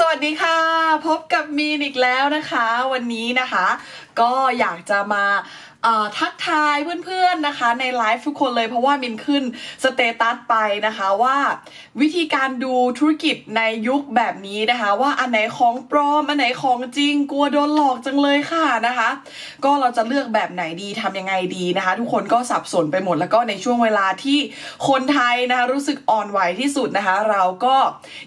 สวัสดีค่ะ พบกับมีนอีกแล้วนะคะ วันนี้นะคะ ก็อยากจะมา ทักทายเพื่อนๆนะคะ ในไลฟ์ทุกคนเลยเพราะว่ามินขึ้นสเตตัสไปนะคะว่าวิธีการดูธุรกิจในยุคแบบนี้นะคะ ว่าอันไหนของปลอมอันไหนของจริงกลัวโดนหลอกจังเลยค่ะนะคะ ก็เราจะเลือกแบบไหนดีทำยังไงดีนะคะ ทุกคนก็สับสนไปหมดแล้วก็ในช่วงเวลาที่คนไทยนะคะรู้สึกอ่อนไหวที่สุดนะคะ เราก็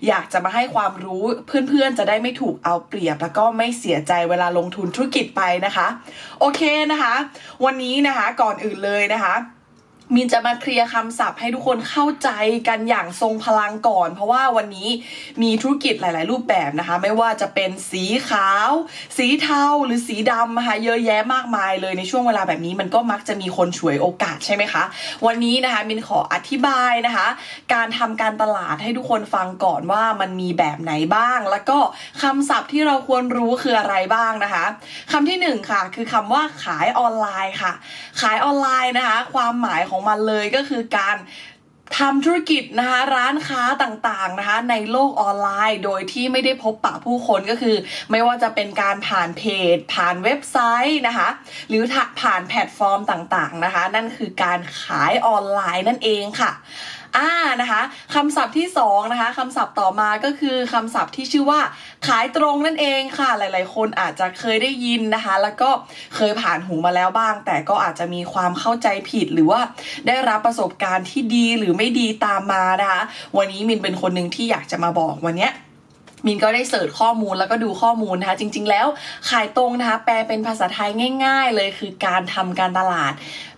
อยากจะมาให้ความรู้เพื่อนๆจะได้ไม่ถูกเอาเปรียบ แล้วก็ไม่เสียใจเวลาลงทุนธุรกิจไปนะคะ โอเคนะคะวันนี้นะคะก่อนอื่นเลยนะคะ มินจะมาเคลียร์คำศัพท์ให้ทุกคนเข้าใจกันอย่างทรงพลังก่อน เพราะว่าวันนี้มีธุรกิจหลาย ๆ รูปแบบนะคะ ไม่ว่าจะเป็นสีขาว สีเทาหรือสีดำนะคะเยอะแยะมากมายเลยในช่วงเวลาแบบนี้มันก็มักจะมีคนฉวยโอกาสใช่ไหมคะ วันนี้นะคะมินขออธิบายนะคะ การทำการตลาดให้ทุกคนฟังก่อนว่ามันมีแบบไหนบ้าง แล้วก็คำศัพท์ที่เราควรรู้คืออะไรบ้างนะคะคำที่หนึ่งค่ะคือคำว่าขายออนไลน์ค่ะ ขายออนไลน์นะคะ ความหมายของมันเลยก็คือการทำธุรกิจนะคะร้านค้าต่างๆนะคะในโลกออนไลน์ โดยที่ไม่ได้พบปะผู้คนก็คือ ไม่ว่าจะเป็นการผ่านเพจ ผ่านเว็บไซต์นะคะหรือผ่านแพลตฟอร์มต่างๆนะคะ นั่นคือการขายออนไลน์นั่นเองค่ะ อ่านะคะคำศัพท์ที่สองนะคะคำศัพท์ต่อมาก็คือคำศัพท์ที่ชื่อว่าขายตรงนั่นเองค่ะ หลาย ๆ คนอาจจะเคยได้ยินนะคะ แล้วก็เคยผ่านหูมาแล้วบ้าง แต่ก็อาจจะมีความเข้าใจผิดหรือว่าได้รับประสบการณ์ที่ดีหรือไม่ดีตามมานะคะ วันนี้มินเป็นคนหนึ่งที่อยากจะมาบอกวันเนี้ย มินก็ได้เสิร์ชข้อมูลแล้วก็ดูข้อมูลนะคะ จริง ๆ แล้วขายตรงนะคะ แปลเป็นภาษาไทยง่าย ๆ เลยคือการทำการตลาด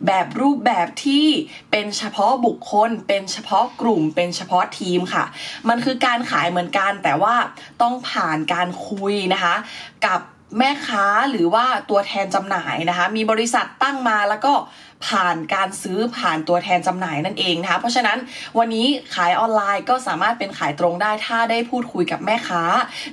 แบบรูปแบบที่เป็นเฉพาะบุคคล เป็นเฉพาะกลุ่ม เป็นเฉพาะทีมค่ะ มันคือการขายเหมือนกันแต่ว่าต้องผ่านการคุยนะคะ กับ แม่ค้าหรือว่าตัวแทนจำหน่ายนะคะ มีบริษัทตั้งมาแล้วก็ผ่านการซื้อผ่านตัวแทนจำหน่ายนั่นเองนะคะ เพราะฉะนั้นวันนี้ขายออนไลน์ก็สามารถเป็นขายตรงได้ถ้าได้พูดคุยกับแม่ค้า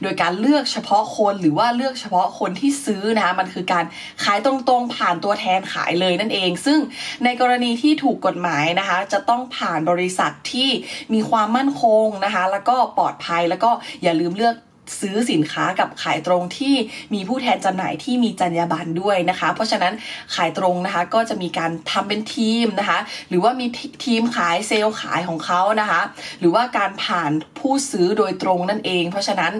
โดยการเลือกเฉพาะคนหรือว่าเลือกเฉพาะคนที่ซื้อนะคะมันคือการขายตรงๆ ผ่านตัวแทนขายเลยนั่นเอง ซึ่งในกรณีที่ถูกกฎหมายนะคะ จะต้องผ่านบริษัทที่มีความมั่นคงนะคะ แล้วก็ปลอดภัยแล้วก็อย่าลืมเลือก ซื้อสินค้ากับขายตรงที่มีผู้แทนจำหน่ายที่มีจรรยาบรรณด้วยนะคะ เพราะฉะนั้นขายตรงนะคะก็จะมีการทำเป็นทีมนะคะ หรือว่ามีทีมขายเซลล์ขายของเขานะคะ หรือว่าการผ่านผู้ซื้อโดยตรงนั่นเอง เพราะฉะนั้น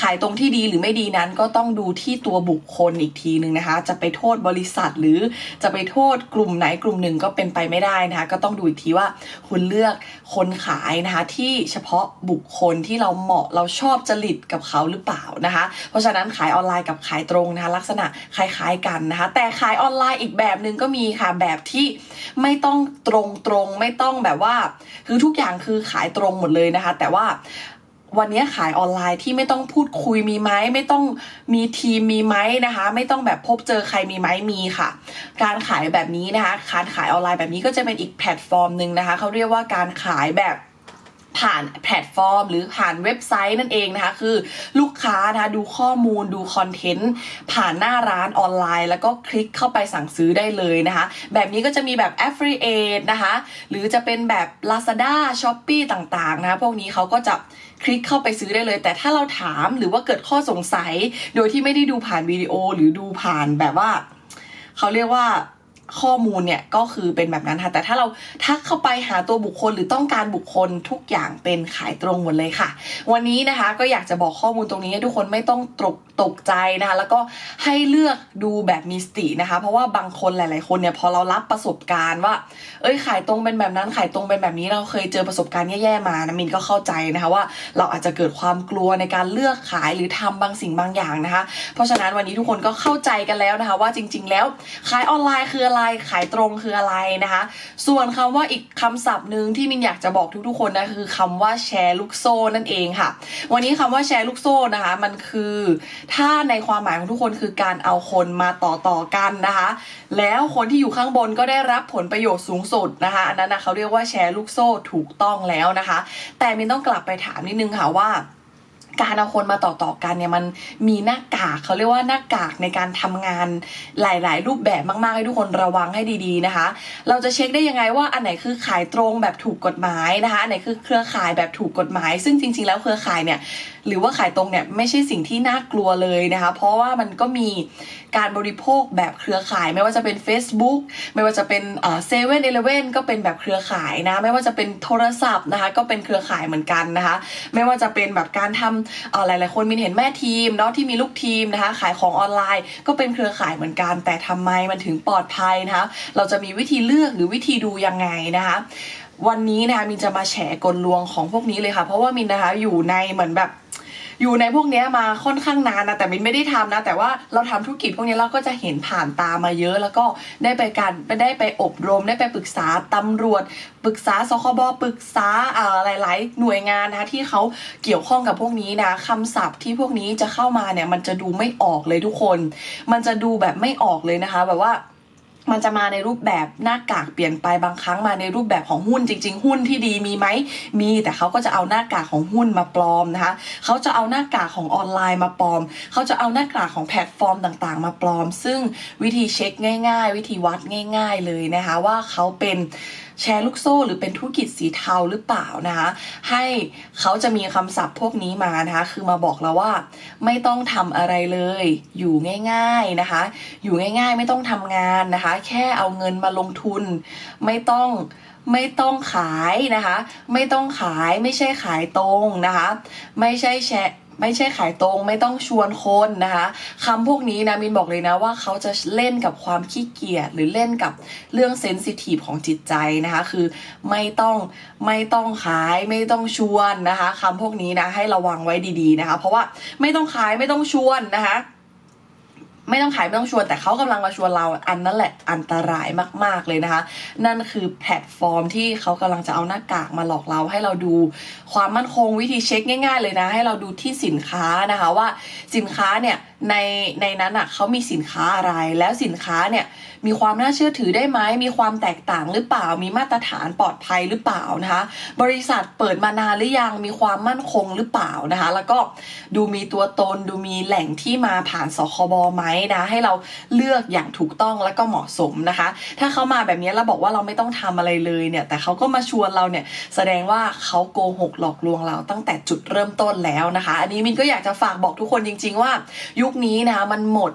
ขายตรงที่ดีหรือไม่ดีนั้นก็ต้องดูที่ตัวบุคคลอีกทีหนึ่งนะคะ จะไปโทษบริษัทหรือจะไปโทษกลุ่มไหนกลุ่มหนึ่งก็เป็นไปไม่ได้นะคะ ก็ต้องดูอีกทีว่าคุณเลือกคนขายนะคะที่เฉพาะบุคคลที่เราเหมาะเราชอบจริตกับเขาหรือเปล่านะคะ เพราะฉะนั้นขายออนไลน์กับขายตรงนะคะลักษณะคล้ายๆกันนะคะ แต่ขายออนไลน์อีกแบบหนึ่งก็มีค่ะแบบที่ไม่ต้องตรงตรงๆไม่ต้องแบบว่า คือทุกอย่างคือขายตรงหมดเลยนะคะ แต่ว่าวันนี้ขายออนไลน์ที่ไม่ต้องพูดคุยมีไหมไม่ต้องมีทีมมีไหมนะคะ ไม่ต้องแบบพบเจอใครมีไหมมีค่ะ การขายแบบนี้นะคะการขายออนไลน์แบบนี้ก็จะเป็นอีกแพลตฟอร์มหนึ่งนะคะเขาเรียกว่าการขายแบบ ผ่านแพลตฟอร์ม หรือผ่านเว็บไซต์นั่นเองนะคะ คือลูกค้านะคะดูข้อมูลดูคอนเทนต์ผ่านหน้าร้านออนไลน์ แล้วก็คลิกเข้าไปสั่งซื้อได้เลยนะคะ แบบนี้ก็จะมีแบบ Affiliate นะคะ หรือจะเป็นแบบ Lazada Shopee ต่างๆนะคะพวกนี้เขาก็จะคลิกเข้าไปซื้อได้เลย แต่ถ้าเราถามหรือว่าเกิดข้อสงสัย โดยที่ไม่ได้ดูผ่านวิดีโอหรือดูผ่านแบบว่าเขาเรียกว่า ข้อมูลเนี่ยก็คือเป็นแบบนั้นค่ะ แต่ถ้าเราทักเข้าไปหาตัวบุคคลหรือต้องการบุคคลทุกอย่างเป็นขายตรงหมดเลยค่ะ วันนี้นะคะก็อยากจะบอกข้อมูลตรงนี้ให้ทุกคนไม่ต้องตกตกใจนะคะ แล้วก็ให้เลือกดูแบบมีสตินะคะ เพราะว่าบางคนหลาย ๆ คนเนี่ยพอเรารับประสบการณ์ว่า เอ้ยขายตรงเป็นแบบนั้นขายตรงเป็นแบบนี้เราเคยเจอประสบการณ์แย่ๆมานะมินก็เข้าใจนะคะว่า เราอาจจะเกิดความกลัวในการเลือกขายหรือทำบางสิ่งบางอย่างนะคะ เพราะฉะนั้นวันนี้ทุกคนก็เข้าใจกันแล้วนะคะ ว่าจริง ๆ แล้วขายออนไลน์คืออะไรขายตรงคืออะไรนะคะ ส่วนคำว่าอีกคำศัพท์หนึ่งที่มินอยากจะบอกทุกๆคนนะคือคำว่าแชร์ลูกโซ่นั่นเองค่ะ วันนี้คำว่าแชร์ลูกโซ่นะคะ มันคือถ้าในความหมายของทุกคนคือการเอาคนมาต่อต่อกันนะคะ แล้วคนที่อยู่ข้างบนก็ได้รับผลประโยชน์สูงสุดนะคะอันนั้นนะเขาเรียกว่าแชร์ลูกโซ่ถูกต้องแล้วนะคะ แต่มินต้องกลับไปถามนิดนึงค่ะว่า การเอาคนมาต่อต่อๆกันเนี่ยมันมีหน้ากากเขาเรียกว่าหน้ากากในการทำงานหลาย ๆ รูปแบบมาก ๆ ให้ทุกคนระวังให้ดี ๆ นะคะ เราจะเช็คได้ยังไงว่าอันไหนคือขายตรงแบบถูกกฎหมายนะคะอันไหนคือเครือข่ายแบบถูกกฎหมาย ซึ่งจริง ๆ แล้วเครือข่ายเนี่ยหรือว่าขายตรงเนี่ยไม่ใช่สิ่งที่น่ากลัวเลยนะคะ เพราะว่ามันก็มีการบริโภคแบบเครือข่าย ไม่ว่าจะเป็น Facebook ไม่ว่าจะเป็นเซเว่นเอเลเว่นก็เป็นแบบเครือข่ายนะ ไม่ว่าจะเป็นโทรศัพท์นะคะ ก็เป็นเครือข่ายเหมือนกันนะคะ ไม่ว่าจะเป็นแบบการทำเอ่อหลายๆ คนมินเห็นแม่ทีมเนาะที่มีลูกทีมนะคะ ขายของออนไลน์ ก็เป็นเครือข่ายเหมือนกัน แต่ทำไมมันถึงปลอดภัยนะคะเราจะมีวิธีเลือกหรือวิธีดูยังไงนะคะวันนี้นะคะมินจะมาแฉกลลวงของพวกนี้เลยค่ะ เพราะว่ามินนะคะอยู่ในเหมือนแบบ อยู่ในพวกนี้มาค่อนข้างนานนะแต่มินไม่ได้ทำนะ แต่ว่าเราทำธุรกิจพวกนี้เราก็จะเห็นผ่านตามาเยอะ แล้วก็ได้ไปการได้ไปอบรมได้ไปปรึกษาตำรวจ ปรึกษาสคบปรึกษาอ่อหลาย ๆ หน่วยงานนะคะที่เขาเกี่ยวข้องกับพวกนี้นะคำศัพท์ที่พวกนี้จะเข้ามาเนี่ยมันจะดูไม่ออกเลยทุกคน มันจะดูแบบไม่ออกเลยนะคะ แบบว่า มันจะมาในรูปแบบหน้ากากเปลี่ยนไปบางครั้งมาในรูปแบบของหุ้นจริง ๆ หุ้นที่ดีมีไหมมีแต่เขาก็จะเอาหน้ากากของหุ้นมาปลอมนะคะเขาจะเอาหน้ากากของออนไลน์มาปลอมเขาจะเอาหน้ากากของแพลตฟอร์มต่างๆ มาปลอม ซึ่งวิธีเช็คง่าย ๆ วิธีวัดง่าย ๆ เลยนะคะว่าเขาเป็นแชร์ลูกโซ่หรือเป็นธุรกิจสีเทาหรือเปล่านะคะให้เขาจะมีคำศัพท์พวกนี้มานะคะคือมาบอกเราว่า ไม่ต้องทำอะไรเลย อยู่ง่ายๆนะคะ อยู่ง่ายๆ ไม่ต้องทำงานนะคะ แค่เอาเงินมาลงทุน ไม่ต้อง ไม่ต้องขายนะคะ ไม่ต้องขายไม่ใช่ขายตรงนะคะ ไม่ใช่แชร์ไม่ใช่ขายตรงไม่ต้องชวนคนนะคะคำพวกนี้นะมินบอกเลยนะว่าเขาจะเล่นกับความขี้เกียจหรือเล่นกับเรื่องเซนซิทีฟของจิตใจนะคะ คือไม่ต้องไม่ต้องขายไม่ต้องชวนนะคะคำพวกนี้นะให้ระวังไว้ดีๆนะคะ เพราะว่าไม่ต้องขายไม่ต้องชวนนะคะ ไม่ต้องขายไม่ต้องชวนแต่เขากำลังมาชวนเราอันนั้นแหละอันตรายมาก ๆเลยนะคะ นั่นคือแพลตฟอร์มที่เขากำลังจะเอาหน้ากากมาหลอกเราให้เราดูความมั่นคงวิธีเช็คง่าย ๆ เลยนะ ให้เราดูที่สินค้านะคะว่าสินค้าเนี่ยในในนั้นอะเขามีสินค้าอะไรแล้วสินค้าเนี่ย มีความน่าเชื่อถือได้ไหมมีความแตกต่างหรือเปล่า มีมาตรฐานปลอดภัยหรือเปล่านะคะ บริษัทเปิดมานานหรือยังมีความมั่นคงหรือเปล่านะคะ แล้วก็ดูมีตัวตนดูมีแหล่งที่มาผ่านสคบไหมนะให้เราเลือกอย่างถูกต้องและก็เหมาะสมนะคะ ถ้าเขามาแบบนี้แล้วบอกว่าเราไม่ต้องทำอะไรเลยเนี่ย แต่เขาก็มาชวนเราเนี่ยแสดงว่าเขาโกหกหลอกลวงเราตั้งแต่จุดเริ่มต้นแล้วนะคะ อันนี้มินก็อยากจะฝากบอกทุกคนจริง ๆ ว่า ยุคนี้นะคะมันหมด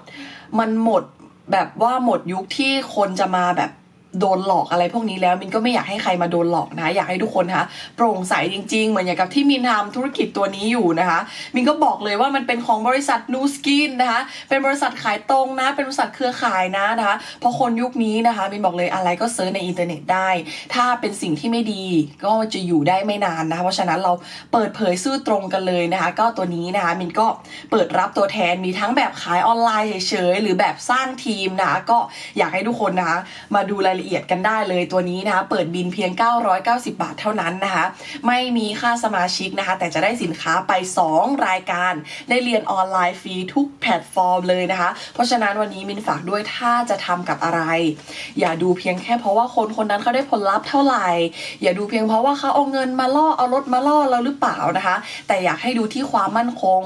มันหมด แบบว่าหมดยุคที่คนจะมาแบบ โดนหลอกอะไรพวกนี้แล้วมินก็ไม่อยากให้ใครมาโดนหลอกนะ อยากให้ทุกคนนะคะโปร่งใสจริง ๆ เหมือนอย่างกับที่มินทำธุรกิจตัวนี้อยู่นะคะ มินก็บอกเลยว่ามันเป็นของบริษัทนูสกินนะคะ เป็นบริษัทขายตรงนะ เป็นบริษัทเครือข่ายนะนะคะเพราะคนยุคนี้นะคะมินบอกเลยอะไรก็เซิร์ชในอินเทอร์เน็ตได้ ถ้าเป็นสิ่งที่ไม่ดีก็จะอยู่ได้ไม่นานนะคะเพราะฉะนั้นเราเปิดเผยซื่อตรงกันเลยนะคะ ก็ตัวนี้นะคะมินก็เปิดรับตัวแทนมีทั้งแบบขายออนไลน์เฉยๆหรือแบบสร้างทีมนะคะก็อยากให้ทุกคนนะคะมาดูรายละเอียดกันได้เลยตัวนี้นะคะเปิดบินเพียง 990 บาทเท่านั้นนะคะไม่มีค่าสมาชิกนะคะแต่จะได้สินค้าไป 2 รายการได้เรียนออนไลน์ฟรีทุกแพลตฟอร์มเลยนะคะ เพราะฉะนั้นวันนี้มินฝากด้วยถ้าจะทำกับอะไร อย่าดูเพียงแค่เพราะว่าคนคนนั้นเขาได้ผลลัพธ์เท่าไหร่ อย่าดูเพียงเพราะว่าเขาเอาเงินมาล่อเอารถมาล่อเราหรือเปล่านะคะ แต่อยากให้ดูที่ความมั่นคง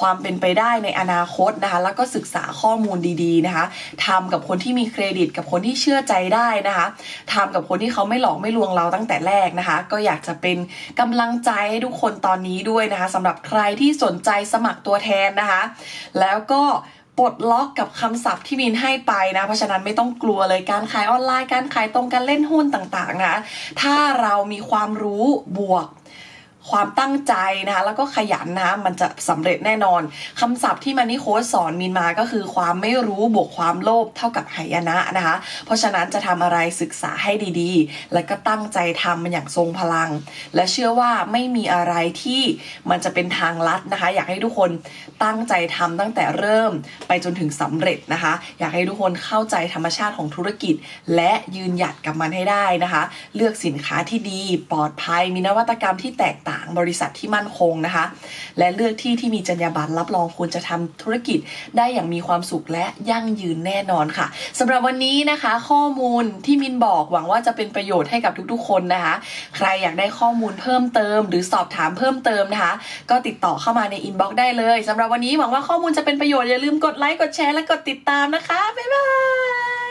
ความเป็นไปได้ในอนาคตนะคะ แล้วก็ศึกษาข้อมูลดีๆนะคะทำกับคนที่มีเครดิตกับคนที่เชื่อใจได้นะคะทำกับคนที่เขาไม่หลอกไม่ลวงเราตั้งแต่แรกนะคะ ก็อยากจะเป็นกำลังใจให้ทุกคนตอนนี้ด้วยนะคะสำหรับใครที่สนใจสมัครตัวแทนนะคะ แล้วก็ปลดล็อกกับคำศัพท์ที่มินให้ไปนะ เพราะฉะนั้นไม่ต้องกลัวเลยการขายออนไลน์การขายตรงการเล่นหุ้นต่างๆนะ ถ้าเรามีความรู้บวก ความตั้งใจนะคะแล้วก็ขยันนะคะมันจะสำเร็จแน่นอนคำศัพท์ที่มันนี่โค้ชสอนมินมาก็คือความไม่รู้บวกความโลภเท่ากับหายนะนะคะ เพราะฉะนั้นจะทำอะไรศึกษาให้ดีๆ แล้วก็ตั้งใจทำมันอย่างทรงพลัง และเชื่อว่าไม่มีอะไรที่มันจะเป็นทางลัดนะคะ อยากให้ทุกคนตั้งใจทำตั้งแต่เริ่มไปจนถึงสำเร็จนะคะ อยากให้ทุกคนเข้าใจธรรมชาติของธุรกิจ และยืนหยัดกับมันให้ได้นะคะ เลือกสินค้าที่ดีปลอดภัยมีนวัตกรรมที่แตกต่างาง บริษัทที่มั่นคงนะคะ และเลือกที่ที่มีจรรยาบรรณรับรองคุณจะทำธุรกิจได้อย่างมีความสุขและยั่งยืนแน่นอนค่ะสำหรับวันนี้นะคะ ข้อมูลที่มินบอกหวังว่าจะเป็นประโยชน์ให้กับทุกๆ คนนะคะ ใครอยากได้ข้อมูลเพิ่มเติม หรือสอบถามเพิ่มเติมนะคะ ก็ติดต่อเข้ามาในอินบ็อกซ์ได้เลยสำหรับวันนี้หวังว่าข้อมูลจะเป็นประโยชน์อย่าลืมกดไลค์กดแชร์และกดติดตามนะคะบ๊ายบาย